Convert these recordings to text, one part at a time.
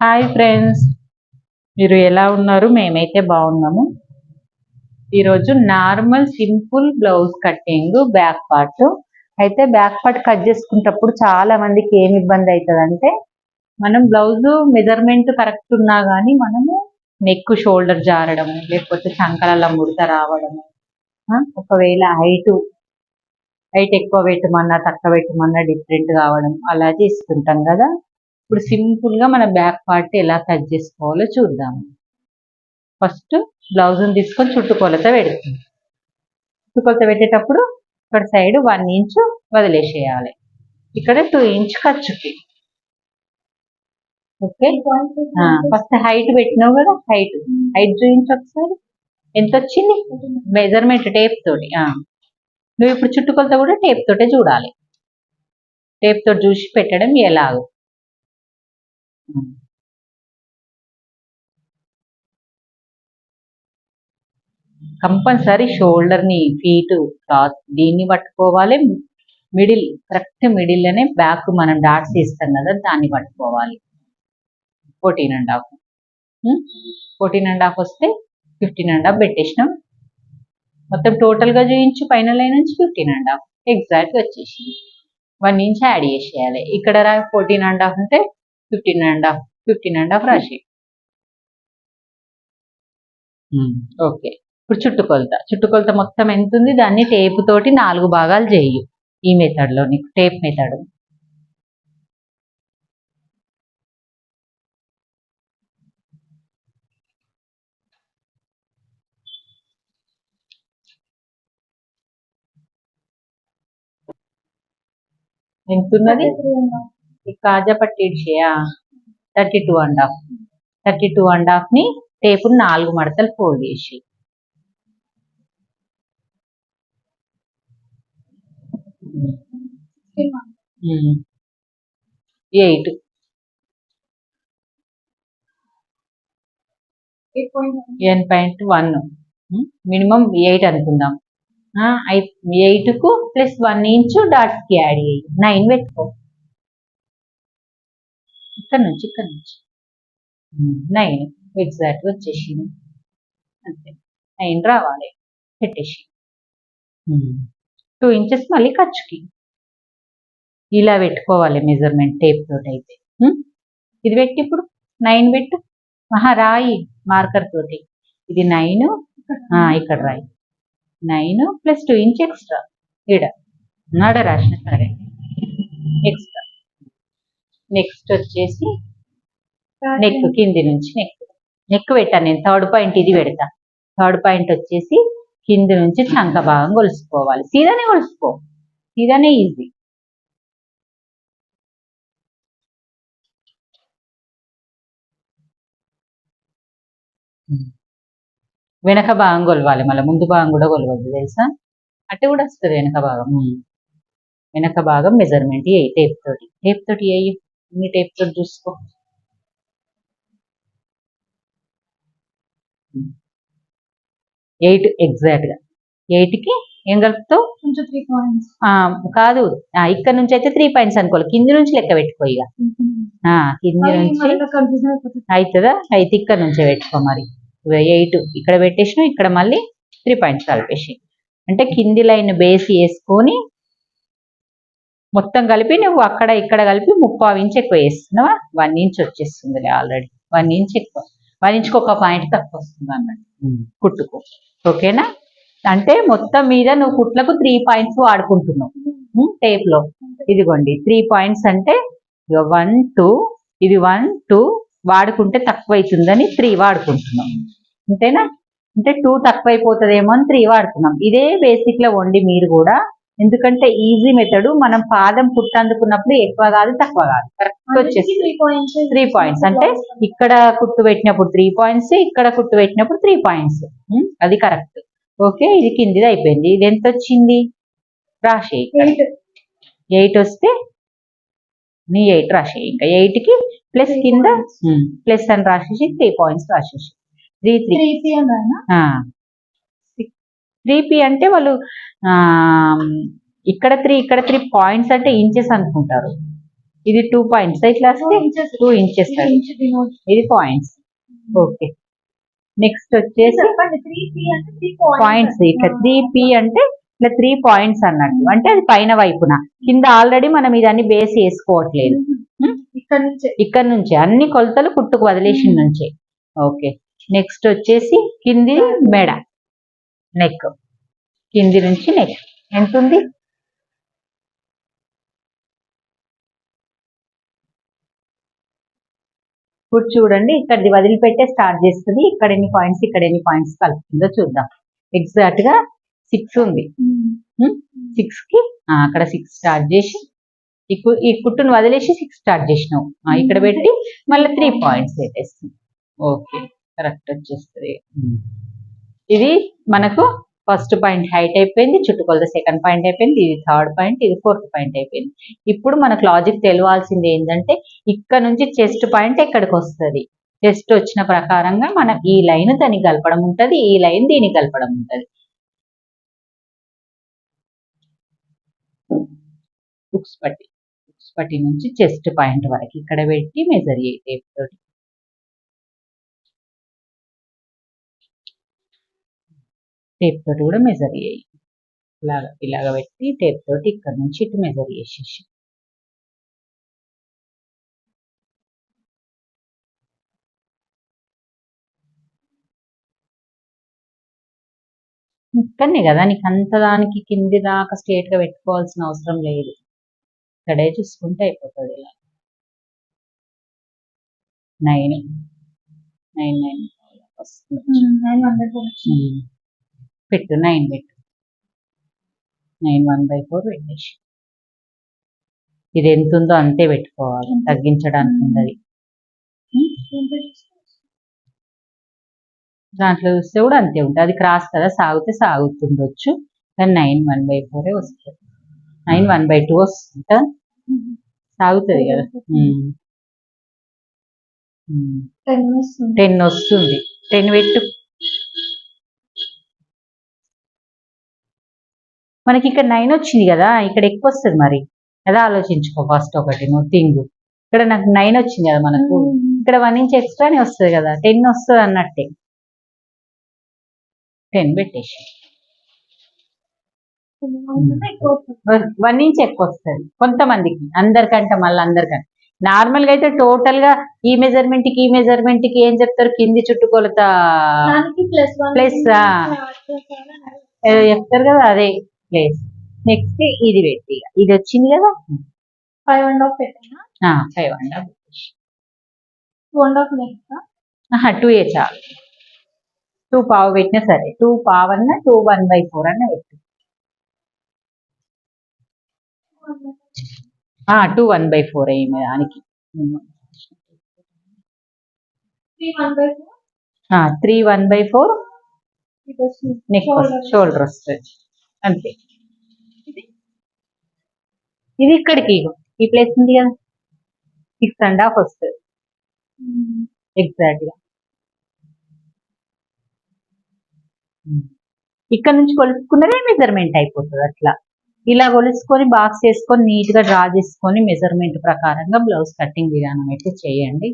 Hi friends మీరు ఎలా ఉన్నారు? మేమైతే బాగున్నాము. ఈరోజు normal simple blouse cutting back part. అయితే బ్యాక్ పార్ట్ కట్ చేసుకునేటప్పుడు చాలా మందికి ఏమి ఇబ్బంది అవుతుందంటే మనం బ్లౌజ్ మెజర్మెంట్ కరెక్ట్ ఉన్నా కానీ మనము నెక్ షోల్డర్ జారడము లేకపోతే చంకలలో ముడత రావడము ఒకవేళ హైట్ హైట్ ఎక్కువ పెట్టమన్నా తక్కువ పెట్టమన్నా డిఫరెంట్ కావడం అలా చేస్తుంటాం కదా. ఇప్పుడు సింపుల్గా మన బ్యాక్ పార్ట్ ఎలా కట్ చేసుకోవాలో చూద్దాము ఫస్ట్ బ్లౌజ్ తీసుకొని చుట్టుకొలత పెడుతుంది. చుట్టుకొలత పెట్టేటప్పుడు ఇక్కడ సైడ్ వన్ ఇంచ్ వదిలేసేయాలి. ఇక్కడ టూ ఇంచ్ ఖర్చుకి. ఓకే? ఫస్ట్ హైట్ పెట్టినావు కదా హైట్. హైట్ చూపించు ఒకసారి. ఎంత వచ్చింది? మెజర్మెంట్ టేప్ తోటి. నువ్వు ఇప్పుడు చుట్టుకొలత కూడా టేప్ తోటే చూడాలి. టేప్ తోటి చూసి పెట్టడం ఎలాగో. Mm. కంపల్సరీ షోల్డర్ని ఫీటు ఫీట్ క్లాత్ దీన్ని పట్టుకోవాలి. మిడిల్ కరెక్ట్ మిడిల్‌లోనే బ్యాక్ మనం డాట్స్ ఇస్తాం కదా దాన్ని పట్టుకోవాలి. Fourteen and half. Hmm? Fourteen and half వస్తే ఫిఫ్టీన్ అండ్ హాఫ్ పెట్టేసినాం. మొత్తం టోటల్‌గా చూయించు చూపించు పైన లైన్ నుంచి ఫిఫ్టీన్ అండ్ హాఫ్. ఎగ్జాక్ట్ వచ్చేసింది. వన్ ఇంచ్ యాడ్ చేసేయాలి. ఇక్కడ రా ఫోర్టీన్ అండ్ హాఫ్ అంటే fifteen and half fifteen and half రాసి ఓకే ఇప్పుడు చుట్టుకొలత. చుట్టుకొలత మొత్తం ఎంత ఉంది దాన్ని టేప్ తోటి నాలుగు భాగాలు చేయు ఈ మెథడ్లో నీకు టేప్ మెథడ్ ఎంత ఉన్నది ఈ కాజా పట్టి thirty two and half thirty two and హాఫ్ని tape నాలుగు మడతలు ఫోల్డ్ చేసి eight and point one minimum eight అనుకుందాం. ఎయిట్కు ప్లస్ వన్ ఇంచు డాట్స్కి యాడ్ చేయి. నైన్ పెట్టుకో. ఇక్కడ నుంచి ఇక్కడ నుంచి నైన్. ఎగ్జాక్ట్ వచ్చేసింది. అంతే. నైన్ రావాలి. పెట్టేసి. టూ ఇంచెస్ మళ్ళీ ఖర్చుకి. ఇలా పెట్టుకోవాలి మెజర్మెంట్ టేప్ తోటి అయితే ఇది పెట్టి ఇప్పుడు. నైన్ పెట్టు. ఆహా రాయి మార్కర్ తోటి. ఇది నైన్. ఇక్కడ రాయి. Nine plus two inch extra. ఈడ. నాడ రాసిన సరే. ఎక్స్ట్రా నెక్స్ట్ వచ్చేసి నెక్ కింది నుంచి నెక్. నెక్ పెట్టాను నేను. థర్డ్ పాయింట్ ఇది పెడతా. థర్డ్ పాయింట్ వచ్చేసి కింది నుంచి చంక భాగం కొలుసుకోవాలి. సీదానే కొలుసుకో. సీదానే ఈజీ వెనక భాగం కొలవాలి. మళ్ళీ ముందు భాగం కూడా కొలవద్దు తెలుసా? అట్టే కూడా వస్తుంది వెనక భాగం. వెనక భాగం మెజర్మెంట్ ఏ టేప్ తోటి. టేప్ తోటి ఏ ఇన్ని టేప్ తోటి చూసుకో. ఎయిట్ ఎగ్జాక్ట్గా. ఎయిట్కి ఏం కలుపుతావు? కొంచెం త్రీ పాయింట్స్ ఆ, కాదు. ఇక్కడ నుంచి అయితే త్రీ పాయింట్స్ అనుకోవాలి. కింది నుంచి లెక్క పెట్టుకో ఇక. ఆ, కింది నుంచి అవుతుందా అయితే ఇక్కడ నుంచే పెట్టుకో మరి. ఎయిట్ ఇక్కడ పెట్టేసిన ఇక్కడ మళ్ళీ త్రీ పాయింట్స్ కలిపేసి. అంటే కింది లైన్ బేస్ వేసుకొని మొత్తం కలిపి నువ్వు అక్కడ ఇక్కడ కలిపి ముప్పావు ఇంచ్ ఎక్కువ వేస్తున్నావా? వన్ ఇంచ్ వచ్చేస్తుంది ఆల్రెడీ వన్ ఇంచ్ ఎక్కువ. వన్ ఇంచ్కి ఒక పాయింట్ తక్కువ వస్తుంది అన్నట్టు. కుట్టుకు. ఓకేనా? అంటే మొత్తం మీద నువ్వు కుట్లకు త్రీ పాయింట్స్ వాడుకుంటున్నావు. టేప్లో. ఇదిగోండి త్రీ పాయింట్స్ అంటే వన్ టూ ఇది వన్ టూ వాడుకుంటే తక్కువ అవుతుందని త్రీ వాడుకుంటున్నాం. అంతేనా? అంటే టూ తక్కువ అయిపోతుందేమో అని త్రీ వాడుతున్నాం. ఇదే బేసిక్లో వండి మీరు కూడా ఎందుకంటే ఈజీ మెథడ్ మనం పాదం పుట్టందుకున్నప్పుడు ఎక్కువ కాదు తక్కువ కాదు. కరెక్ట్ వచ్చేసి త్రీ పాయింట్స్ త్రీ పాయింట్స్ అంటే ఇక్కడ కుట్టు పెట్టినప్పుడు త్రీ పాయింట్స్ ఇక్కడ కుట్టు పెట్టినప్పుడు త్రీ పాయింట్స్ అది కరెక్ట్ ఓకే ఇది కిందిది అయిపోయింది. ఇది ఎంత వచ్చింది? రాసే ఎయిట్ వస్తే నీ ఎయిట్ రాసే ఇంకా ఎయిట్కి ప్లస్ కింద. ప్లస్ అని రాసేసి త్రీ పాయింట్స్ రాసేసి. త్రీ త్రీ త్రీ పి అంటే వాళ్ళు ఇక్కడ త్రీ ఇక్కడ త్రీ పాయింట్స్ అంటే ఇంచెస్ అనుకుంటారు. ఇది టూ పాయింట్స్. ఇట్లా టూ ఇంచెస్. ఇది పాయింట్స్. ఓకే. నెక్స్ట్ వచ్చేసి పాయింట్స్. ఇట్లా త్రీ పి అంటే ఇట్లా త్రీ పాయింట్స్ అన్నట్టు. అంటే అది పైన వైపున. కింద ఆల్రెడీ మనం ఇదన్నీ బేస్ వేసుకోవట్లేదు? ఇక్కడ నుంచి. ఇక్కడ నుంచి. అన్ని కొలతలు కుట్టుకు వదిలేసిన నుంచే. ఓకే. నెక్స్ట్ వచ్చేసి కింది మెడ. నెక్ కింది నుంచి నెక్ ఎంత ఉంది ఇప్పుడు చూడండి ఇక్కడిది వదిలిపెట్టే స్టార్ట్ చేస్తుంది. ఇక్కడ ఎన్ని పాయింట్స్ ఇక్కడ ఎన్ని పాయింట్స్ కలుపుతుందో చూద్దాం. ఎగ్జాక్ట్గా సిక్స్ ఉంది. సిక్స్కి ఆ, అక్కడ సిక్స్ స్టార్ట్ చేసి ఈ కు- కుట్టును వదిలేసి సిక్స్ స్టార్ట్ చేసినావు. ఇక్కడ పెట్టి మళ్ళీ త్రీ పాయింట్స్ పెట్టేస్తాం ఓకే కరెక్ట్ వచ్చేస్తుంది. ఇది మనకు ఫస్ట్ పాయింట్ హైట్ అయిపోయింది చుట్టుకొలత సెకండ్ పాయింట్ అయిపోయింది ఇది థర్డ్ పాయింట్ ఇది ఫోర్త్ పాయింట్ అయిపోయింది. ఇప్పుడు మనకు లాజిక్ తెలియాల్సింది ఏంటంటే ఇక్కడ నుంచి చెస్ట్ పాయింట్ ఎక్కడికి వస్తుంది? చెస్ట్ వచ్చిన ప్రకారంగా మనం ఈ లైన్ దానికి కలపడం ఉంటుంది ఈ లైన్ దీనికి కలపడం ఉంటుంది. బుక్స్ పట్టి బుక్స్ పట్టి నుంచి చెస్ట్ పాయింట్ వరకు ఇక్కడ పెట్టి మెజర్ చేయి టేప్ తోటి. టేప్ తోటి కూడా మెజర్ చేయి. ఇలాగ ఇలాగ పెట్టి టేప్ తోటి ఇక్కడ నుంచి ఇటు మెజర్ చేసేసి. ఇక్కడనే కదా నీకు అంత దానికి కింది దాకా స్ట్రేట్గా పెట్టుకోవాల్సిన అవసరం లేదు. ఇక్కడే చూసుకుంటే అయిపోతుంది ఇలా. నైన్ నైన్ నైన్ వస్తుంది. పెట్టు నైన్ పెట్టు. నైన్ వన్ బై ఫోర్ పెట్టేసి. ఇది ఎంత ఉందో అంతే పెట్టుకోవాలి తగ్గించడానికి ఉండదు. దాంట్లో చూస్తే కూడా అంతే ఉంటుంది. అది క్రాస్ కదా సాగితే సాగుతుండొచ్చు. కానీ నైన్ వన్ బై ఫోరే వస్తుంది. నైన్ వన్ బై టూ వస్తుంది. కదా సాగుతుంది కదా. టెన్ వస్తుంది. టెన్ పెట్టు. మనకి ఇక్కడ నైన్ వచ్చింది కదా ఇక్కడ ఎక్కువ వస్తుంది మరి. అదే ఆలోచించుకో ఫస్ట్ ఒకటి నువ్వు థింగ్ ఇక్కడ నాకు నైన్ వచ్చింది కదా మనకు. ఇక్కడ వన్ ఇంచ్ ఎక్స్ట్రానే వస్తుంది కదా టెన్ వస్తుంది అన్నట్టే. టెన్ పెట్టేసి. వన్ ఇంచ్ ఎక్కువ వస్తుంది. కొంతమందికి అందరికంటే మళ్ళీ అందరికంటే. నార్మల్గా అయితే టోటల్గా ఈ మెజర్మెంట్కి ఈ మెజర్మెంట్కి ఏం చెప్తారు? కింది చుట్టుకొలత ప్లస్ చెప్తారు కదా అదే. ప్లేస్ నెక్స్ట్ ఇది పెట్టి. ఇది వచ్చింది కదా? ఫైవ్ అండ్ హాఫ్ పెట్టినా five and two and half లెక్క టూ ఏ చాలు టూ పావు పెట్టినా సరే. టూ పావు అన్న టూ వన్ బై ఫోర్ అన్న పెట్టు. టూ వన్ బై ఫోర్ అయ్యింది దానికి three one by four three one by four ఇది వస్తుంది నెక్ Shoulder. షోల్డర్ వస్తుంది అంతే. ఇది ఇక్కడికి ఈ ప్లేస్ ఉంది కదా. సిక్స్ అండ్ హాఫ్ వస్తుంది. ఎగ్జాక్ట్గా ఎగ్జాక్ట్గా. ఇక్కడ నుంచి కొలుసుకున్నదే మెజర్మెంట్ అయిపోతుంది అట్లా. ఇలా కొలుసుకొని బాక్స్ చేసుకొని నీట్గా డ్రా చేసుకొని మెజర్మెంట్ ప్రకారంగా బ్లౌజ్ కటింగ్ విధానం అయితే చేయండి.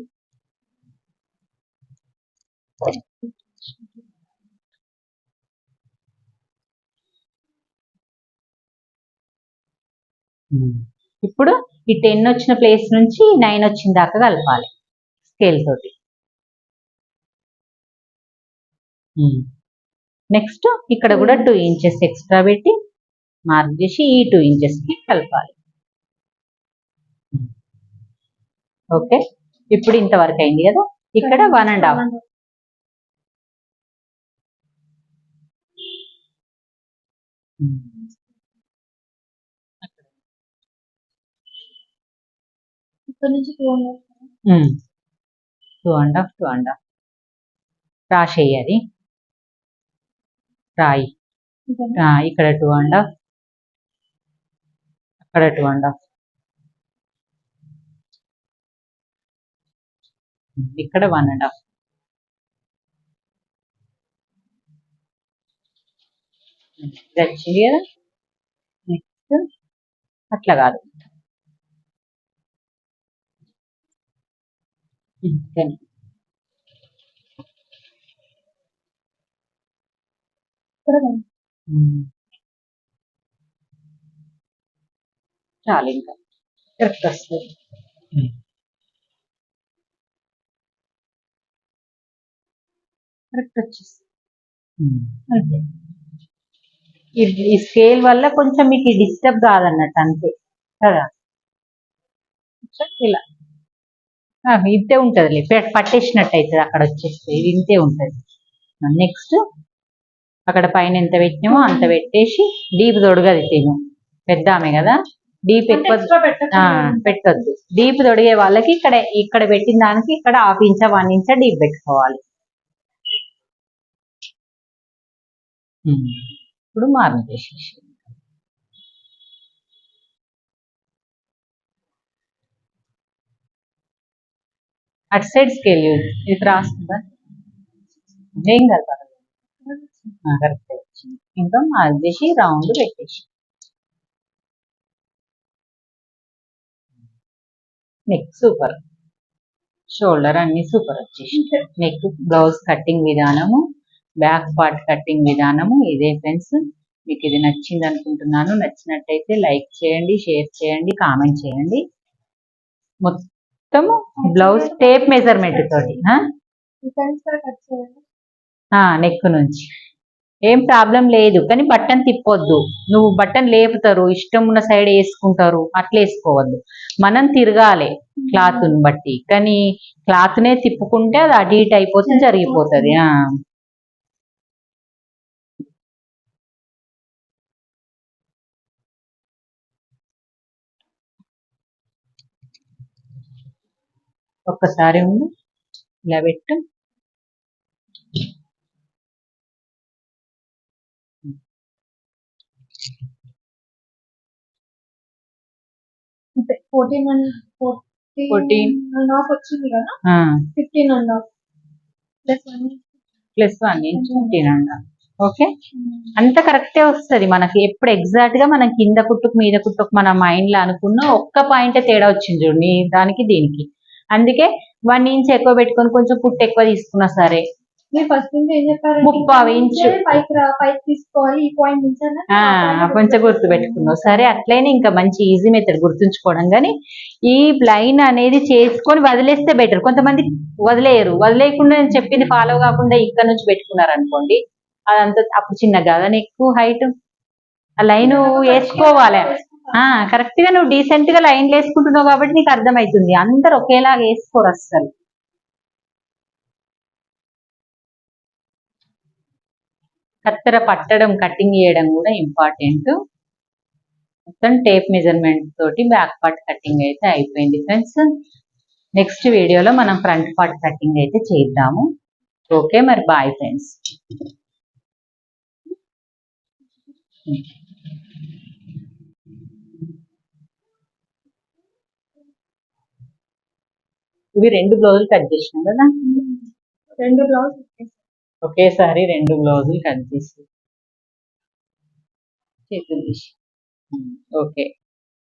ఇప్పుడు ఈ టెన్ వచ్చిన ప్లేస్ నుంచి నైన్ వచ్చిన దాకా కలపాలి స్కేల్ తోటి. నెక్స్ట్ ఇక్కడ కూడా టూ ఇంచెస్ ఎక్స్ట్రా పెట్టి మార్క్ చేసి ఈ టూ ఇంచెస్కి కలపాలి. ఓకే ఇప్పుడు ఇంతవరకు అయింది కదా? ఇక్కడ వన్ అండ్ హాఫ్ ఇక్కడ నుంచి two and half two and half two and half రాసేయాలి రాయి. ఆ, ఇక్కడ టూ అండ్ హాఫ్ అక్కడ టూ అండ్ హాఫ్ ఇక్కడ వన్ అండ్ హాఫ్ ఇది వచ్చింది కదా? నెక్స్ట్ అట్లా కాదు. రండి. చాలు ఇంకా. కరెక్ట్ వస్తుంది. కరెక్ట్ వచ్చేస్తుంది. అంతే ఈ- స్కేల్ వల్ల కొంచెం మీకు డిస్టర్బ్ కాదన్నట్టు అంతే. కదా? ఇలా ఇంతే ఉంటుంది పట్టేసినట్టు అవుతుంది అక్కడ వచ్చేస్తే ఇది ఇంతే ఉంటుంది. నెక్స్ట్ అక్కడ పైన ఎంత పెట్టినామో అంత పెట్టేసి డీప్ తొడగది తిను. పెద్ద ఆమె కదా. డీప్ ఎక్కువ పెట్టొద్దు. డీప్ తొడిగే వాళ్ళకి ఇక్కడ ఇక్కడ పెట్టిన దానికి ఇక్కడ హాఫ్ ఇంచా వన్ ఇంచా డీప్ పెట్టుకోవాలి. ఇప్పుడు మార్న్ చేసేసి అటు సైడ్ స్కేల్ యూజ్ ఇది క్రాస్ ఉందా ఏం కలపాలి కరెక్ట్ వచ్చింది ఇంకా మార్క్ చేసి రౌండ్ పెట్టేసి. నెక్ సూపర్ షోల్డర్ అన్ని సూపర్ వచ్చేసి. నెక్ బ్లౌజ్ కటింగ్ విధానము బ్యాక్ పార్ట్ కటింగ్ విధానము ఇదే ఫ్రెండ్స్ మీకు ఇది నచ్చింది అనుకుంటున్నాను. నచ్చినట్టయితే లైక్ చేయండి షేర్ చేయండి కామెంట్ చేయండి. మొత్తము బ్లౌజ్ టేప్ మెజర్మెంట్ తోటి నెక్ నుంచి. ఏం ప్రాబ్లం లేదు కానీ బట్టన్ తిప్పొద్దు. నువ్వు బట్టన్ లేపుతారు ఇష్టం ఉన్న సైడ్ వేసుకుంటారు అట్లా వేసుకోవద్దు. మనం తిరగాలి క్లాత్ బట్టి. కానీ క్లాత్ నే తిప్పుకుంటే అది అటు ఇటు అయిపోతే జరిగిపోతుంది ఒక్కసారి ఉండు. ఇలా పెట్టు. Fourteen and fourteen 14. And half వచ్చింది కదా? Fifteen and half plus one plus one inch fifteen and okay అంత కరెక్టే వస్తది. మనకి ఎప్పుడు ఎగ్జాక్ట్గా మనం కింద కుట్టుకు మీద కుట్టుకు మన మైండ్లో అనుకున్న ఒక్క పాయింట్ తేడా వచ్చింది చూడు. నీ దానికి దీనికి. అందుకే వన్ ఇంచ్ ఎక్కువ పెట్టుకొని కొంచెం కుట్టు ఎక్కువ తీసుకున్నా సరే. ముప్పావు ఇంచు. కొంచెం గుర్తు పెట్టుకున్నావు. సరే అట్లయినా ఇంకా మంచి ఈజీ మెథడ్ గుర్తుంచుకోవడం. కానీ ఈ లైన్ అనేది చేసుకొని వదిలేస్తే బెటర్ కొంతమంది వదిలేయరు. వదిలేయకుండా నేను చెప్పింది ఫాలో కాకుండా ఇక్కడ నుంచి పెట్టుకున్నారు అనుకోండి అదంతా అప్పుడు చిన్న కదా ఎక్కువ హైట్ ఆ లైన్ వేసుకోవాలి. కరెక్ట్గా నువ్వు డీసెంట్గా లైన్లు వేసుకుంటున్నావు కాబట్టి నీకు అర్థమవుతుంది అందరు ఒకేలాగా వేసుకోరు అస్సలు. కత్తెర పట్టడం కటింగ్ చేయడం కూడా ఇంపార్టెంట్ మొత్తం టేప్ మెజర్మెంట్ తోటి బ్యాక్ పార్ట్ కటింగ్ అయితే అయిపోయింది ఫ్రెండ్స్ నెక్స్ట్ వీడియోలో మనం ఫ్రంట్ పార్ట్ కటింగ్ అయితే చేద్దాము. ఓకే మరి బాయ్ ఫ్రెండ్స్ ఇవి రెండు బ్లౌజులు కట్ చేసినాం కదా? రెండు బ్లౌజ్ ఒకేసారి రెండు బ్లౌజులు కట్ చేసి చేతులు తీసి. ఓకే.